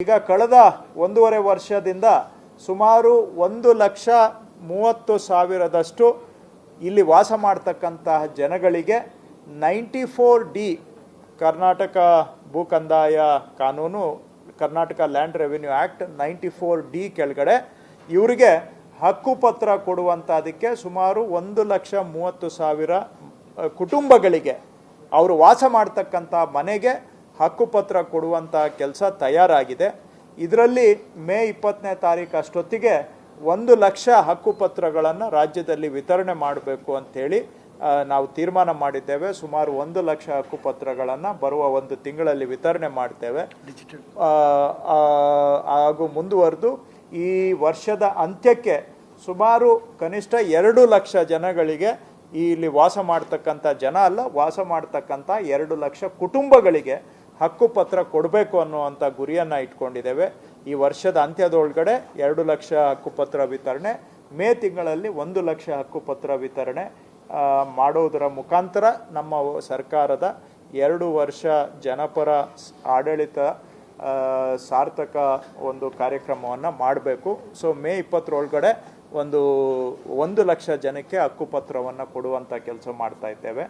ಈಗ ಕಳೆದ ಒಂದೂವರೆ ವರ್ಷದಿಂದ ಸುಮಾರು ಒಂದು ಲಕ್ಷ ಮೂವತ್ತು ಸಾವಿರದಷ್ಟು ಇಲ್ಲಿ ವಾಸ ಮಾಡ್ತಕ್ಕಂತಹ ಜನಗಳಿಗೆ ನೈಂಟಿ ಫೋರ್ ಡಿ ಕರ್ನಾಟಕ ಭೂ ಕಂದಾಯ ಕಾನೂನು, Karnataka land revenue act ninety four D ಕೆಳಗಡೆ ಇವರಿಗೆ ಹಕ್ಕುಪತ್ರ ಕೊಡುವಂಥದಕ್ಕೆ ಸುಮಾರು ಒಂದು ಲಕ್ಷ ಮೂವತ್ತು ಸಾವಿರ ಕುಟುಂಬಗಳಿಗೆ ಅವರು ವಾಸ ಮಾಡ್ತಕ್ಕಂಥ ಮನೆಗೆ ಹಕ್ಕುಪತ್ರ ಕೊಡುವಂಥ ಕೆಲಸ ತಯಾರಾಗಿದೆ. ಇದರಲ್ಲಿ ಮೇ ಇಪ್ಪತ್ತನೇ ತಾರೀಕು ಅಷ್ಟೊತ್ತಿಗೆ ಒಂದು ಲಕ್ಷ ಹಕ್ಕುಪತ್ರಗಳನ್ನು ರಾಜ್ಯದಲ್ಲಿ ವಿತರಣೆ ಮಾಡಬೇಕು ಅಂಥೇಳಿ ನಾವು ತೀರ್ಮಾನ ಮಾಡಿದ್ದೇವೆ. ಸುಮಾರು ಒಂದು ಲಕ್ಷ ಹಕ್ಕುಪತ್ರಗಳನ್ನು ಬರುವ ಒಂದು ತಿಂಗಳಲ್ಲಿ ವಿತರಣೆ ಮಾಡ್ತೇವೆ. ಹಾಗೂ ಮುಂದುವರೆದು ಈ ವರ್ಷದ ಅಂತ್ಯಕ್ಕೆ ಸುಮಾರು ಕನಿಷ್ಠ ಎರಡು ಲಕ್ಷ ಜನಗಳಿಗೆ ಇಲ್ಲಿ ವಾಸ ಮಾಡ್ತಕ್ಕಂಥ ಜನ ಅಲ್ಲ ವಾಸ ಮಾಡ್ತಕ್ಕಂಥ ಎರಡು ಲಕ್ಷ ಕುಟುಂಬಗಳಿಗೆ ಹಕ್ಕುಪತ್ರ ಕೊಡಬೇಕು ಅನ್ನುವಂಥ ಗುರಿಯನ್ನು ಇಟ್ಕೊಂಡಿದ್ದೇವೆ. ಈ ವರ್ಷದ ಅಂತ್ಯದೊಳಗಡೆ ಎರಡು ಲಕ್ಷ ಹಕ್ಕುಪತ್ರ ವಿತರಣೆ, ಮೇ ತಿಂಗಳಲ್ಲಿ ಒಂದು ಲಕ್ಷ ಹಕ್ಕುಪತ್ರ ವಿತರಣೆ ಮಾಡೋದರ ಮುಖಾಂತರ ನಮ್ಮ ಸರ್ಕಾರದ ಎರಡು ವರ್ಷ ಜನಪರ ಆಡಳಿತ ಸಾರ್ಥಕ ಒಂದು ಕಾರ್ಯಕ್ರಮವನ್ನು ಮಾಡಬೇಕು. ಸೊ ಮೇ ಇಪ್ಪತ್ತರೊಳಗಡೆ ಒಂದು ಒಂದು ಲಕ್ಷ ಜನಕ್ಕೆ ಹಕ್ಕುಪತ್ರವನ್ನು ಕೊಡುವಂಥ ಕೆಲಸ ಮಾಡ್ತಾ ಇದ್ದೇವೆ.